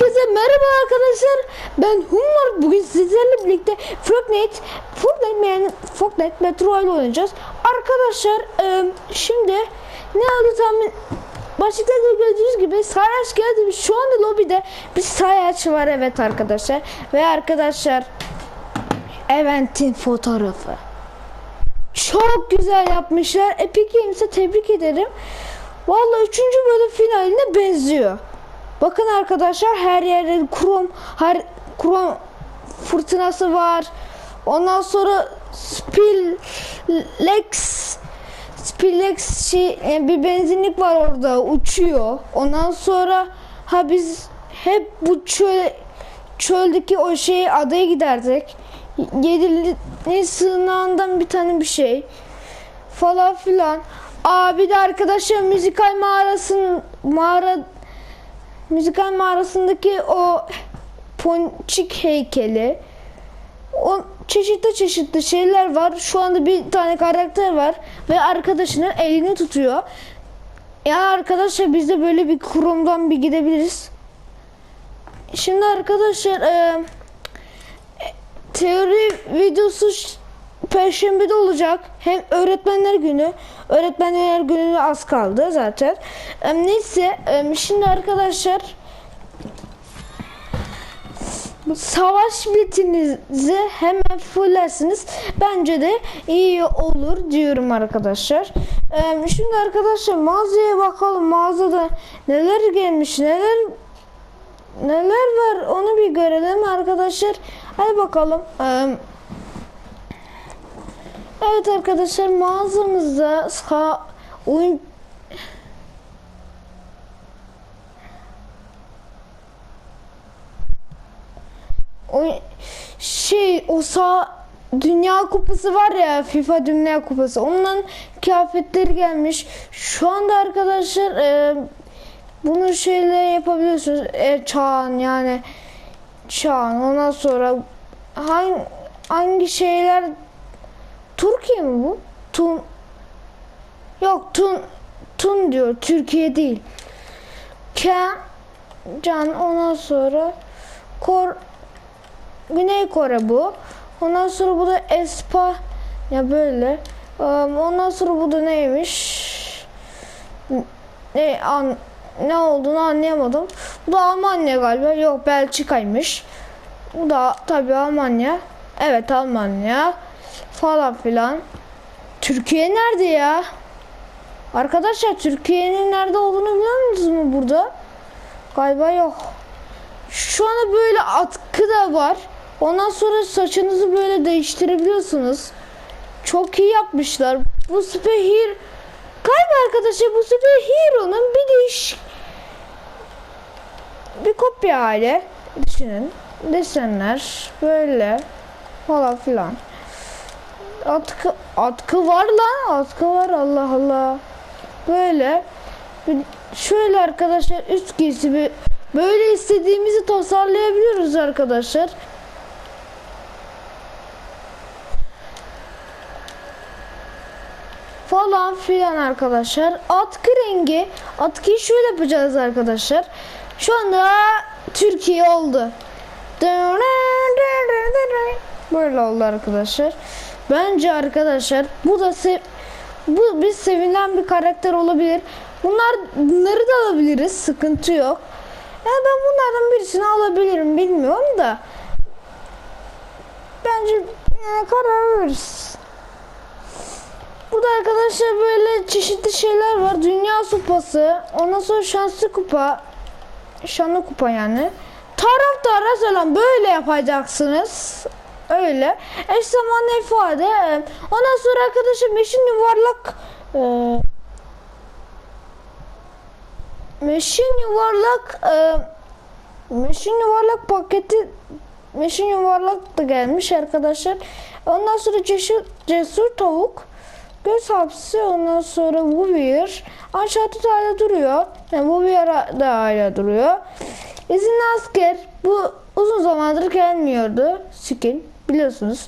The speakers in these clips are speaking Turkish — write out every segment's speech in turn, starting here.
Herkese merhaba arkadaşlar. Ben Humor. Bugün sizlerle birlikte Fortnite, Fortnite yani Fortnite Metro ile oynayacağız. Arkadaşlar e, şimdi ne oldu tahmin Başlıkta da gördüğünüz gibi sayaç geldi. Şu anda lobide bir sayaç var evet arkadaşlar. Ve arkadaşlar Event'in fotoğrafı. Çok güzel yapmışlar. Epic Games'e tebrik ederim. Vallahi 3. bölüm finaline benziyor. Bakın arkadaşlar her yerde krom her krom fırtınası var. Ondan sonra Spillex Spillex şey yani bir benzinlik var orada uçuyor. Ondan sonra ha biz hep bu çöl çöldeki o şey adaya giderdik. Yedili sığınağından bir tane bir şey falan filan. Aa bir de arkadaşlar müzikal mağarasının mağara müzikal mağarasındaki o ponçik heykeli o çeşitli çeşitli şeyler var. Şu anda bir tane karakter var ve arkadaşının elini tutuyor. Ya arkadaşlar biz de böyle bir kurumdan bir gidebiliriz. Şimdi arkadaşlar e, teori videosu ş- Perşembe'de olacak. Hem öğretmenler günü. Öğretmenler gününe az kaldı zaten. Neyse şimdi arkadaşlar savaş biletinizi hemen fullersiniz. Bence de iyi olur diyorum arkadaşlar. Şimdi arkadaşlar mağazaya bakalım. Mağazada neler gelmiş neler neler var onu bir görelim arkadaşlar. Hadi bakalım. Em, Evet arkadaşlar mağazamızda sağ oyun o şey o sağ Dünya Kupası var ya FIFA Dünya Kupası ondan kıyafetleri gelmiş. Şu anda arkadaşlar e, bunu şeyle yapabiliyorsunuz. E, çağın yani çağın ondan sonra hangi, hangi şeyler Türkiye mi bu? Tun Yok Tun Tun diyor. Türkiye değil. Ken Can ondan sonra Kor Güney Kore bu. Ondan sonra bu da Espa ya böyle. Am, Ondan sonra bu da neymiş? Ne an ne olduğunu anlayamadım. Bu da Almanya galiba. Yok Belçika'ymış. Bu da tabii Almanya. Evet Almanya falan filan. Türkiye nerede ya? Arkadaşlar Türkiye'nin nerede olduğunu biliyor musunuz mu burada? Galiba yok. Şu anda böyle atkı da var. Ondan sonra saçınızı böyle değiştirebiliyorsunuz. Çok iyi yapmışlar. Bu süper. Galiba arkadaşlar bu süper hero'nun bir değiş... Bir kopya hali. Düşünün. Desenler böyle falan filan. Atkı, atkı var lan. Atkı var Allah Allah. Böyle. Şöyle arkadaşlar üst giysi bir böyle istediğimizi tasarlayabiliyoruz arkadaşlar. Falan filan arkadaşlar. Atkı rengi. Atkıyı şöyle yapacağız arkadaşlar. Şu anda Türkiye oldu. Böyle oldu arkadaşlar. Bence arkadaşlar bu da se bu bir sevilen bir karakter olabilir. Bunlar bunları da alabiliriz. Sıkıntı yok. Yani ben bunlardan birisini alabilirim bilmiyorum da. Bence yani karar veririz. Burada arkadaşlar böyle çeşitli şeyler var. Dünya supası. Ondan sonra şanslı kupa. Şanlı kupa yani. Taraftara selam böyle yapacaksınız. Öyle. Eş zamanlı ifade. Ondan sonra arkadaşlar meşin yuvarlak e, meşin yuvarlak e, meşin yuvarlak paketi meşin yuvarlak da gelmiş arkadaşlar. Ondan sonra cesur, cesur tavuk göz hapsi ondan sonra Wuvier aşağıda da hala duruyor. Yani Wuvier da hala duruyor. İzinli asker bu uzun zamandır gelmiyordu. Skin biliyorsunuz.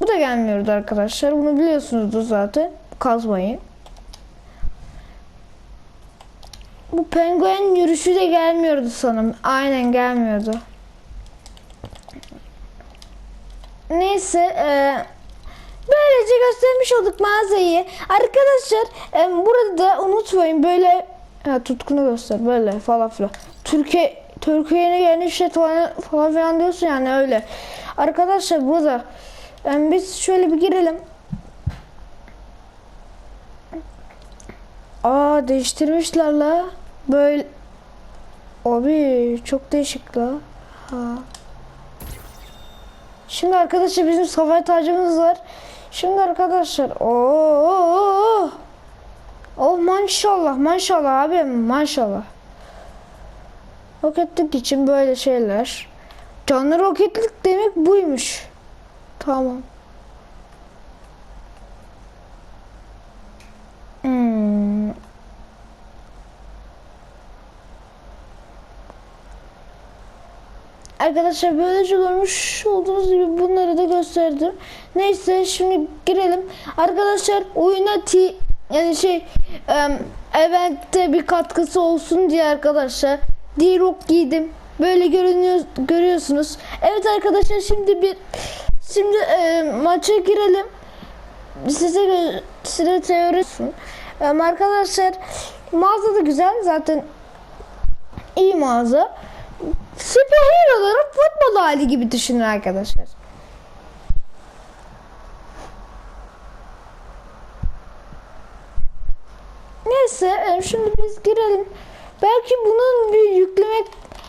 Bu da gelmiyordu arkadaşlar. Bunu biliyorsunuzdur zaten. Kazmayı. Bu penguen yürüyüşü de gelmiyordu sanırım. Aynen gelmiyordu. Neyse eee böylece göstermiş olduk mağazayı. Arkadaşlar eee, burada da unutmayın böyle ha, tutkunu göster böyle falan filan. Türkiye Türkiye'ye yeni şey falan, falan filan diyorsun yani öyle. Arkadaşlar burada eee, biz şöyle bir girelim. Aa değiştirmişler la. Böyle Abi çok değişik la. Ha. Şimdi arkadaşlar bizim savaş tacımız var. Şimdi arkadaşlar o Oh maşallah maşallah abi maşallah. Roketlik için böyle şeyler. Canlı roketlik demek buymuş. Tamam. Hmm. Arkadaşlar böylece görmüş olduğunuz gibi bunları da gösterdim. Neyse şimdi girelim. Arkadaşlar oyuna T yani şey em, eventte bir katkısı olsun diye arkadaşlar D-Rock giydim. Böyle görünüyor görüyorsunuz. Evet arkadaşlar şimdi bir şimdi e, maça girelim. Size size teori. Em, arkadaşlar mağaza da güzel zaten iyi mağaza. Süperhero'ların futbol hali gibi düşünün arkadaşlar. Neyse e, şimdi biz girelim. Belki bunun bir yüklemek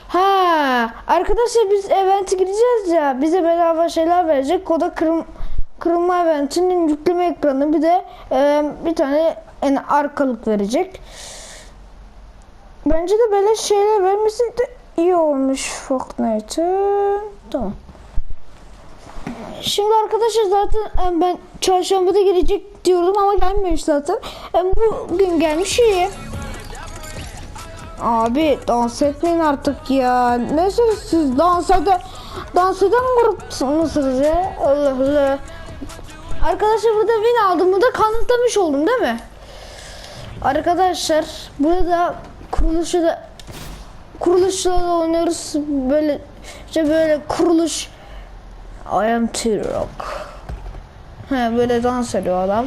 Ha, arkadaşlar biz event'e gireceğiz ya. Bize bedava şeyler verecek. Koda kırım kırılma eventinin yükleme ekranı bir de e, bir tane en arkalık verecek. Bence de böyle şeyler vermesi de iyi olmuş Fortnite'ın. Tamam. Şimdi arkadaşlar zaten ben çarşamba da gelecek diyordum ama gelmemiş zaten. Bugün gelmiş iyi. Abi dans etmeyin artık ya. Ne siz dans ede dans eden grup mısınız ya? Allah Allah. Arkadaşlar burada win aldım. Bunu da kanıtlamış oldum değil mi? Arkadaşlar burada kuruluşu da kuruluşla da oynuyoruz. Böyle işte böyle kuruluş I am T-Rock. He böyle dans ediyor adam.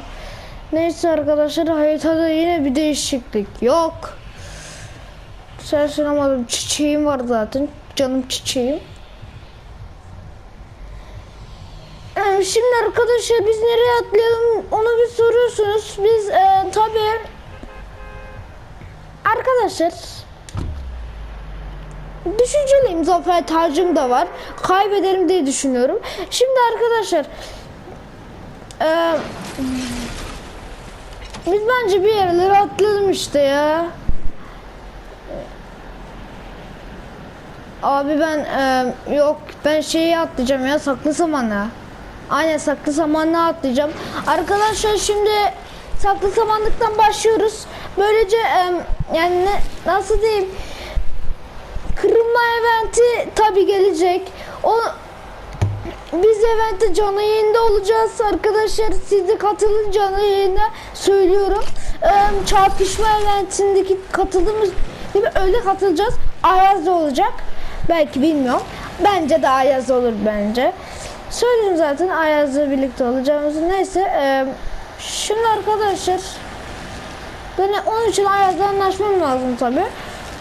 Neyse arkadaşlar haritada yine bir değişiklik yok. Şaşıramadım. Çiçeğim var zaten. Canım çiçeğim. Ee, Şimdi arkadaşlar biz nereye atlayalım onu bir soruyorsunuz. Biz e, tabii arkadaşlar düşünceliyim. Zafer tacım da var. Kaybederim diye düşünüyorum. Şimdi arkadaşlar e, biz bence bir yerlere atlayalım işte ya. Abi ben e, yok ben şeyi atlayacağım ya saklı zamana. Aynen saklı zamanla atlayacağım. Arkadaşlar şimdi saklı samanlıktan başlıyoruz. Böylece e, yani ne, nasıl diyeyim kırılma eventi tabi gelecek. O biz eventte canlı yayında olacağız arkadaşlar. Siz de katılın canlı yayına söylüyorum. Ee, çarpışma eventindeki katıldığımız gibi öyle katılacağız. Ayaz da olacak. Belki bilmiyorum. Bence de Ayaz olur bence. Söyledim zaten Ayaz'la birlikte olacağımızı. Neyse. E, şimdi arkadaşlar ben onun için Ayaz'la anlaşmam lazım tabi.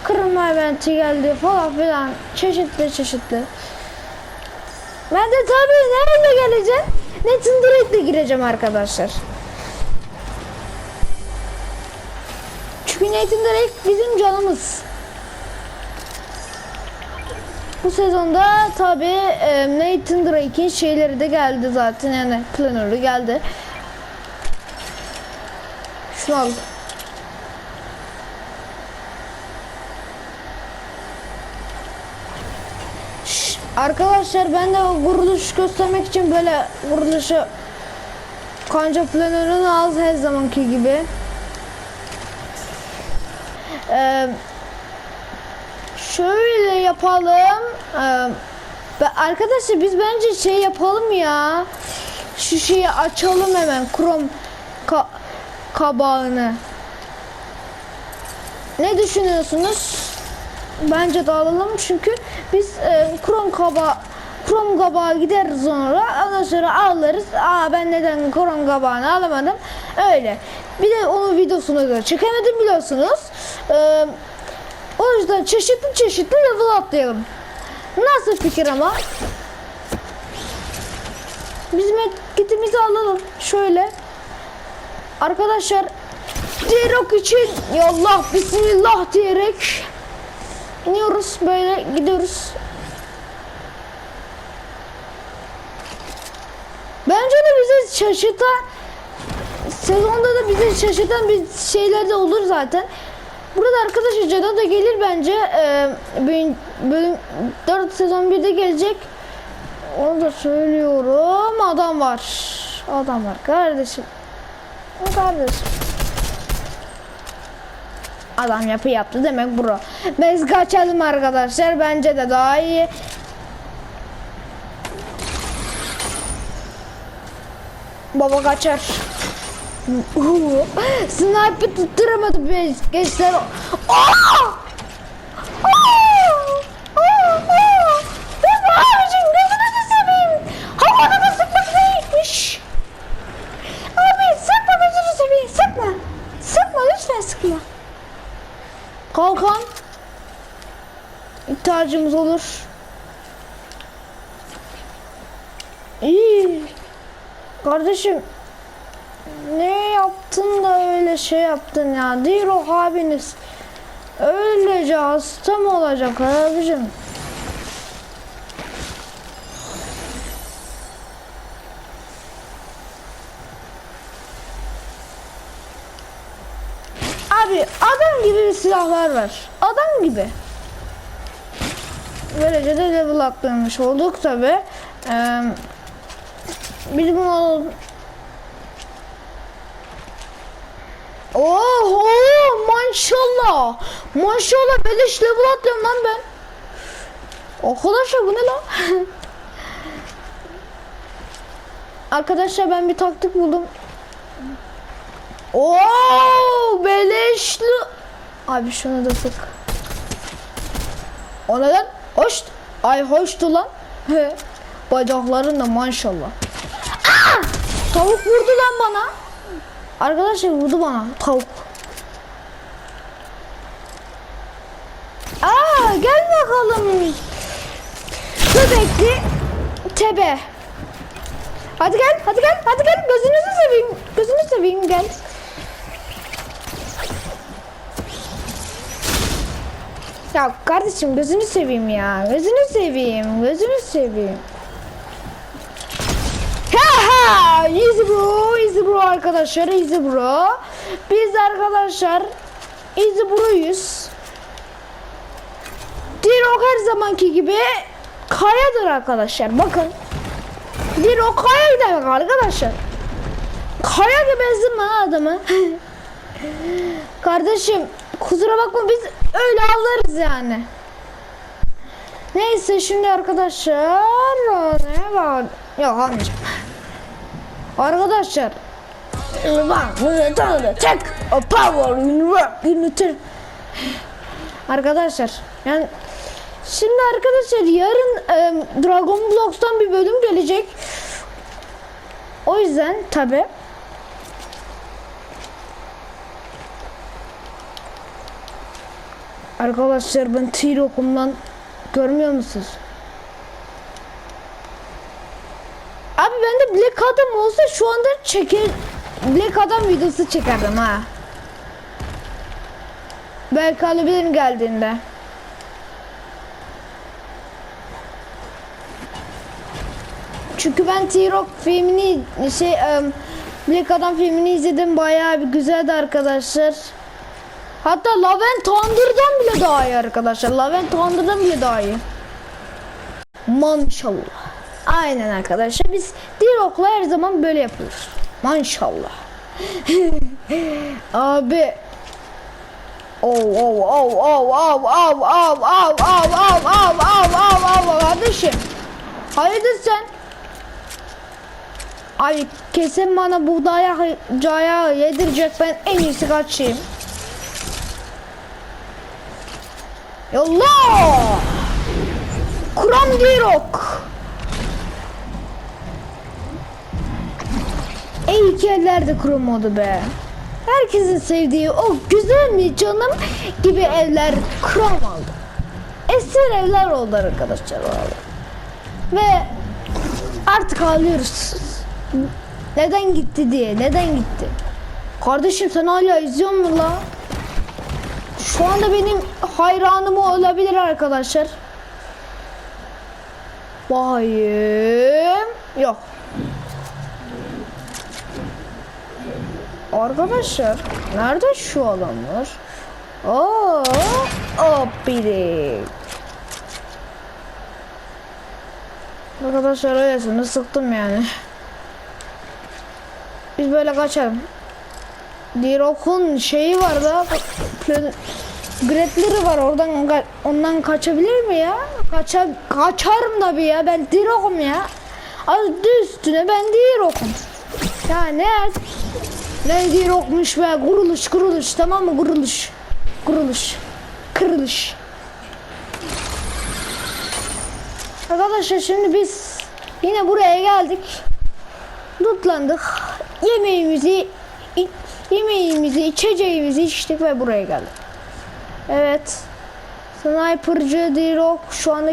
Kırılma eventi geldi falan filan. Çeşitli çeşitli. Ben de tabii nerede geleceğim? Nathan Drake'le gireceğim arkadaşlar. Çünkü Nathan Drake bizim canımız. Bu sezonda tabi Nathan Drake'in şeyleri de geldi zaten yani planörü geldi. Şunu al. Arkadaşlar ben de kuruluş göstermek için böyle kuruluşu kanca planörünü al her zamanki gibi. Ee, şöyle yapalım. Ee, arkadaşlar biz bence şey yapalım ya. Şu şeyi açalım hemen. Chrome ka- kabağını. ne düşünüyorsunuz? Bence dağılalım çünkü biz e, krom kaba krom kabağa gideriz sonra ondan sonra ağlarız. Aa ben neden krom kabağını alamadım? Öyle. Bir de onun videosunu da çekemedim biliyorsunuz. Ee, o yüzden çeşitli çeşitli level atlayalım. Nasıl fikir ama? Biz medkitimizi alalım. Şöyle. Arkadaşlar Dirok için yallah bismillah diyerek iniyoruz böyle gidiyoruz. Bence de bizi şaşırtan sezonda da bizi şaşırtan bir şeyler de olur zaten. Burada arkadaşlar Cadı da gelir bence. Ee, bölüm, bölüm 4 sezon 1'de gelecek. Onu da söylüyorum. Adam var. Adam var kardeşim. Kardeşim. Adam yapı yaptı demek bro. Biz kaçalım arkadaşlar. Bence de daha iyi. Baba kaçar. Sniper tutturamadı be gençler. Abicim gözünüzü seveyim. Havada da sıkmak neymiş? Abi sıkma gözünü seveyim sıkma. Sıkma lütfen sıkma. Kalkan. İhtiyacımız olur. İyi. Kardeşim yaptın da öyle şey yaptın ya? Diro abiniz öylece hasta mı olacak abicim? Abi adam gibi bir silahlar var. Adam gibi. Böylece de level atlamış olduk tabi. Ee, biz bunu alalım. Oh, oh maşallah. Maşallah beleş level atlıyorum lan ben. Arkadaşlar bu ne lan? Arkadaşlar ben bir taktik buldum. Oo beleşli. Abi şunu da sık. O neden? Hoş. Ay hoştu lan. He. Bacakların da maşallah. Aa! Tavuk vurdu lan bana. Arkadaşlar vurdu bana tavuk. Aa gel bakalım. Bebekli tebe. Hadi gel, hadi gel, hadi gel. Gözünüzü seveyim. Gözünü seveyim gel. Ya kardeşim gözünü seveyim ya. Gözünü seveyim. Gözünü seveyim. Ha! Easy bro, easy bro arkadaşlar, easy bro. Biz arkadaşlar easy bro'yuz. Dirok her zamanki gibi kayadır arkadaşlar. Bakın. Dirok kaya demek arkadaşlar. Kaya gibi ezdim lan adamı. Kardeşim kusura bakma biz öyle avlarız yani. Neyse şimdi arkadaşlar ne var? Yok almayacağım. Arkadaşlar tanıdı tek a power unity. Arkadaşlar yani şimdi arkadaşlar yarın e, Dragon Blocks'tan bir bölüm gelecek. O yüzden tabi Arkadaşlar ben T-Rock'umdan görmüyor musunuz? Abi ben de Black Adam olsa şu anda çeker Black Adam videosu çekerdim ha. Belki alabilirim geldiğinde. Çünkü ben T-Rock filmini şey um, Black Adam filmini izledim bayağı bir güzeldi arkadaşlar. Hatta Love and Thunder'dan bile daha iyi arkadaşlar. Love and Thunder'dan bile daha iyi. Maşallah. Aynen arkadaşlar. Biz Dirok'la her zaman böyle yapıyoruz. Maşallah. Abi. Oh oh oh oh oh oh oh oh oh oh oh oh oh oh kardeşim. Hayırdır sen? Abi kesin bana bu dayak cayağı yedirecek ben en iyisi kaçayım. Yallah! Kuram Dirok. Ey iki eller de kurum oldu be. Herkesin sevdiği o güzel mi canım gibi evler oldu. Eser evler oldu arkadaşlar vallahi. Ve artık ağlıyoruz. Neden gitti diye. Neden gitti? Kardeşim sen hala izliyor musun la? Şu anda benim hayranım olabilir arkadaşlar. Bayım. Yok. Arkadaşlar nerede şu adamlar? Oo, hop biri. Arkadaşlar öylesine sıktım yani. Biz böyle kaçalım. Dirok'un şeyi var da Gretleri var oradan ondan kaçabilir mi ya? Kaça kaçarım tabii ya ben Dirok'um ya. Az üstüne ben Dirok'um. Ya ne ne Dirok'muş be kuruluş kuruluş tamam mı kuruluş. Kuruluş. Kırılış. Arkadaşlar şimdi biz yine buraya geldik. Tutlandık. Yemeğimizi yemeğimizi, içeceğimizi içtik ve buraya geldik. Evet. Sniper'cı Dirok şu anda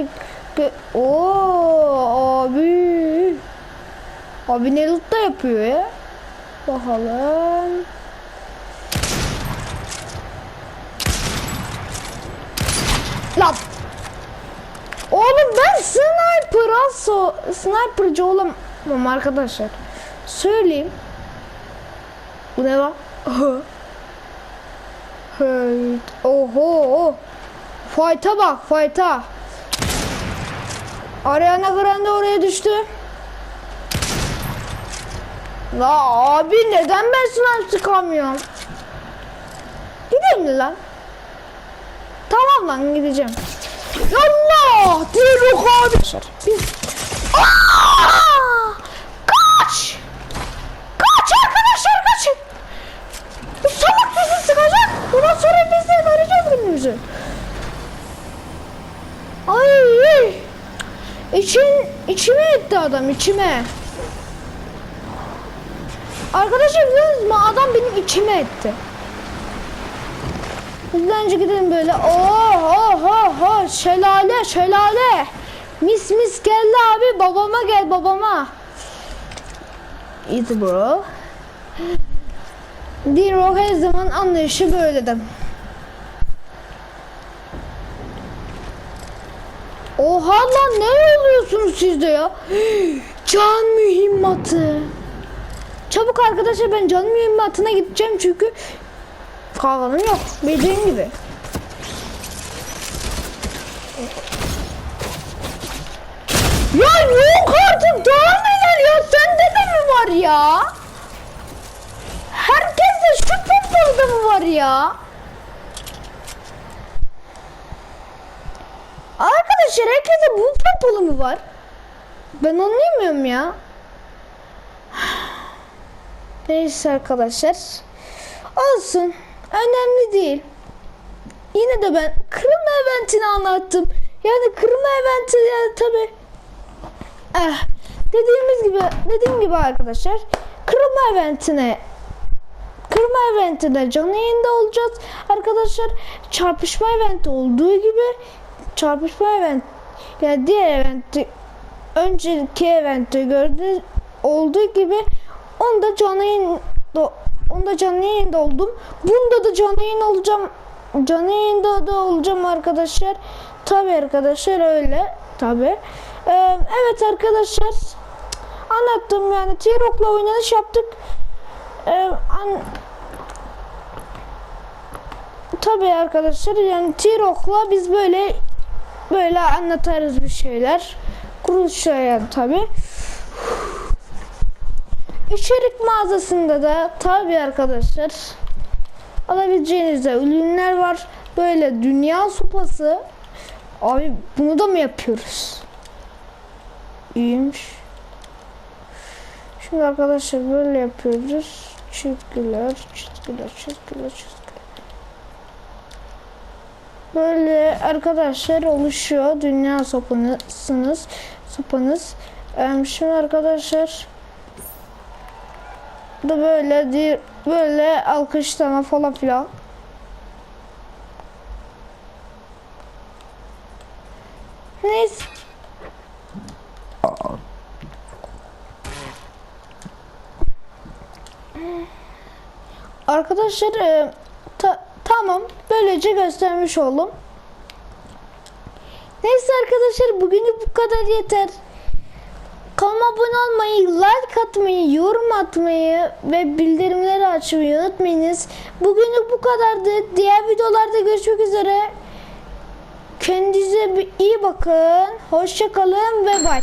Oo abi. Abi ne loot yapıyor ya? Bakalım. Lan. Oğlum ben sniper'a so sniper'cı olamam arkadaşlar. Söyleyeyim. Bu ne lan? Hey. Oho. Fight'a bak fight'a. Ariana Grande oraya düştü. La abi neden ben sınav çıkamıyorum? Gidelim mi lan? Tamam lan gideceğim. Allah! Dirok abi. Biz... Aa! Kaç! Kaç arkadaşlar kaçın! Bu salak bizi sıkacak. Bundan sonra biz de vereceğiz günümüzü. Ay! İçin, içime etti adam içime. Arkadaşlar biliyorsunuz mu adam benim içime etti. Biz önce gidelim böyle. Oh oh oh oh şelale şelale. Mis mis geldi abi babama gel babama. Easy bro. Diro her zaman anlayışı böyledir. Oha lan ne oluyorsunuz siz de ya? Can mühimmatı. Çabuk arkadaşlar ben can mühimmatına gideceğim çünkü kahvalım yok bildiğin gibi. Ya yok artık daha neler ya sende de mi var ya? Herkeste şu pompalıda mı var ya? Arkadaşlar herkese bu pompalı mı var? Ben anlayamıyorum ya. Neyse arkadaşlar. Olsun. Önemli değil. Yine de ben kırılma eventini anlattım. Yani kırılma eventi yani tabi. Eh, dediğimiz gibi dediğim gibi arkadaşlar kırılma eventine kırma eventinde canlı yayında olacağız. Arkadaşlar çarpışma eventi olduğu gibi çarpışma event yani diğer eventi önceki eventte gördüğünüz olduğu gibi onda canlı yayında onda canlı yayında oldum. Bunda da canlı yayın olacağım. Canlı yayında da olacağım arkadaşlar. Tabi arkadaşlar öyle. Tabi. Ee, evet arkadaşlar. Anlattım yani T-Rock'la oynanış yaptık. Ee, an... Tabi arkadaşlar yani T-Rock'la biz böyle böyle anlatarız bir şeyler. Kuruluşlar yani tabi. İçerik mağazasında da tabi arkadaşlar alabileceğiniz de ürünler var. Böyle dünya sopası. Abi bunu da mı yapıyoruz? İyiymiş. Şimdi arkadaşlar böyle yapıyoruz. Çizgiler, çizgiler, çizgiler, çizgiler. böyle arkadaşlar oluşuyor. Dünya. Sopanız. Ee, şimdi arkadaşlar da böyle böyle alkışlama falan filan. Neyse. Arkadaşlar e, ta- tamam böylece göstermiş oldum. Neyse arkadaşlar bugünlük bu kadar yeter. Abone olmayı, like atmayı, yorum atmayı ve bildirimleri açmayı unutmayınız. Bugünlük bu kadardı. Diğer videolarda görüşmek üzere. Kendinize iyi bakın. Hoşçakalın ve bay.